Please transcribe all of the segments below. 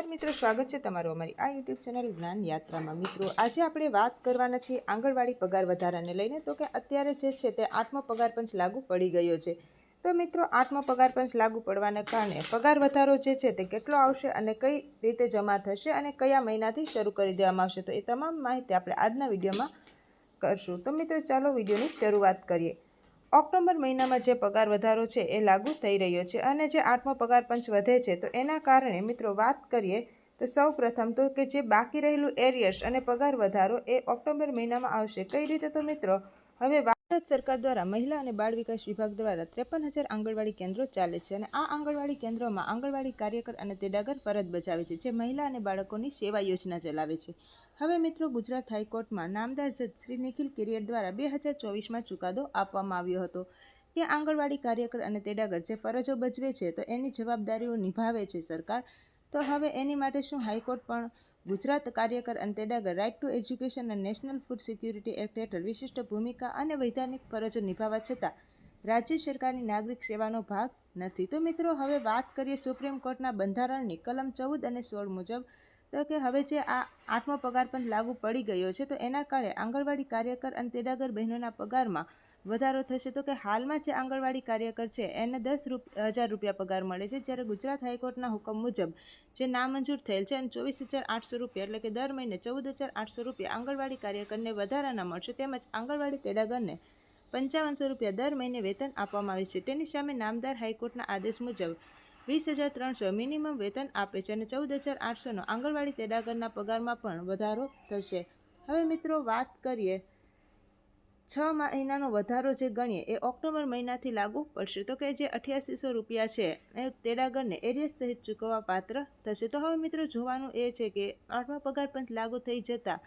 નમસ્કાર મિત્રો, સ્વાગત છે તમારું અમારી આ યુટ્યુબ ચેનલ જ્ઞાન યાત્રામાં. મિત્રો, આજે આપણે વાત કરવાના છીએ આંગણવાડી પગાર વધારાને લઈને. તો કે અત્યારે જે છે તે આઠમો પગાર પંચ લાગુ પડી ગયો છે. તો મિત્રો આઠમો પગાર પંચ લાગુ પડવાને કારણે પગાર વધારો જે છે તે કેટલો આવશે અને કઈ રીતે જમા થશે અને કયા મહિનાથી શરૂ કરી દેવામાં આવશે. તો એ તમામ માહિતી આપણે આજના વિડીયોમાં કરશું. તો મિત્રો, ચાલો વિડીયોની શરૂઆત કરીએ. ઓક્ટોબર મહિનામાં જે પગાર વધારો છે એ લાગુ થઈ રહ્યો છે અને જે આઠમો પગાર પંચ વધે છે, તો એના કારણે મિત્રો વાત કરીએ તો સૌ પ્રથમ તો કે જે બાકી રહેલું એરિયર્સ અને પગાર વધારો એ ઓક્ટોબર મહિનામાં આવશે. કઈ રીતે તો મિત્રો, હવે ભારત સરકાર દ્વારા મહિલા અને બાળ વિકાસ વિભાગ દ્વારા ત્રેપન હજાર આંગણવાડી કેન્દ્રો ચાલે છે અને આ આંગણવાડી કેન્દ્રોમાં આંગણવાડી કાર્યકર અને તેડાગર ફરજ બજાવે છે, જે મહિલા અને બાળકોની સેવા યોજના ચલાવે છે. હવે મિત્રો ગુજરાત હાઈકોર્ટમાં નામદાર જજ શ્રી નિખિલ કિરિયર દ્વારા બે હજાર ચોવીસમાં ચુકાદો આપવામાં આવ્યો હતો. કે આંગણવાડી કાર્યકર અને તેડાગર જે ફરજો ભજવે છે, તો એની જવાબદારીઓ નિભાવે છે સરકાર. તો હવે એની માટે શું હાઈકોર્ટ પણ ગુજરાત કાર્યકર અને તેડાગર રાઇટ ટુ એજ્યુકેશન અને નેશનલ ફૂડ સિક્યુરિટી એક્ટ હેઠળ વિશિષ્ટ ભૂમિકા અને વૈધાનિક ફરજો નિભાવવા છતાં રાજ્ય સરકારની નાગરિક સેવાનો ભાગ નથી. તો મિત્રો, હવે વાત કરીએ સુપ્રીમ કોર્ટના બંધારણની. કલમ ચૌદ અને સોળ મુજબ તો કે હવે જે આ આઠમો પગાર પણ લાગુ પડી ગયો છે, તો એના કારણે આંગણવાડી કાર્યકર અને તેડાગર બહેનોના પગારમાં વધારો થશે. તો કે હાલમાં જે આંગણવાડી કાર્યકર છે, એને દસ હજાર રૂપિયા પગાર મળે છે, જ્યારે ગુજરાત હાઈકોર્ટના હુકમ મુજબ જે નામંજૂર થયેલ છે અને ચોવીસ હજાર આઠસો રૂપિયા એટલે કે દર મહિને ચૌદ હજાર આઠસો રૂપિયા આંગણવાડી કાર્યકરને વધારાના મળશે. તેમજ આંગણવાડી તેડાગરને પંચાવનસો રૂપિયા દર મહિને વેતન આપવામાં આવે છે. તેની સામે નામદાર હાઈકોર્ટના આદેશ મુજબ વીસ હજાર ત્રણસો મિનિમમ વેતન આપે છે અને ચૌદ હજાર આઠસોનો આંગણવાડી તેડાગરના પગારમાં પણ વધારો થશે. હવે મિત્રો વાત કરીએ છ મહિનાનો વધારો જે ગણીએ એ ઓક્ટોબર મહિનાથી લાગુ પડશે. તો કે જે અઠ્યાસીસો રૂપિયા છે એ તેડાગરને એરિયસ સહિત ચૂકવવા પાત્ર થશે. તો હવે મિત્રો જોવાનું એ છે કે આઠમા પગાર પંચ લાગુ થઈ જતાં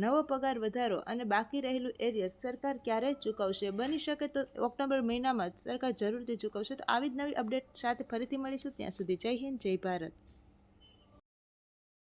નવો પગાર વધારો અને બાકી રહેલું એરિયર સરકાર ક્યારે ચૂકવશે? બની શકે તો ઓક્ટોબર મહિનામાં સરકાર જરૂરથી ચૂકવશે. તો આવી જ નવી અપડેટ સાથે ફરીથી મળીશું. ત્યાં સુધી જય હિન્દ, જય ભારત.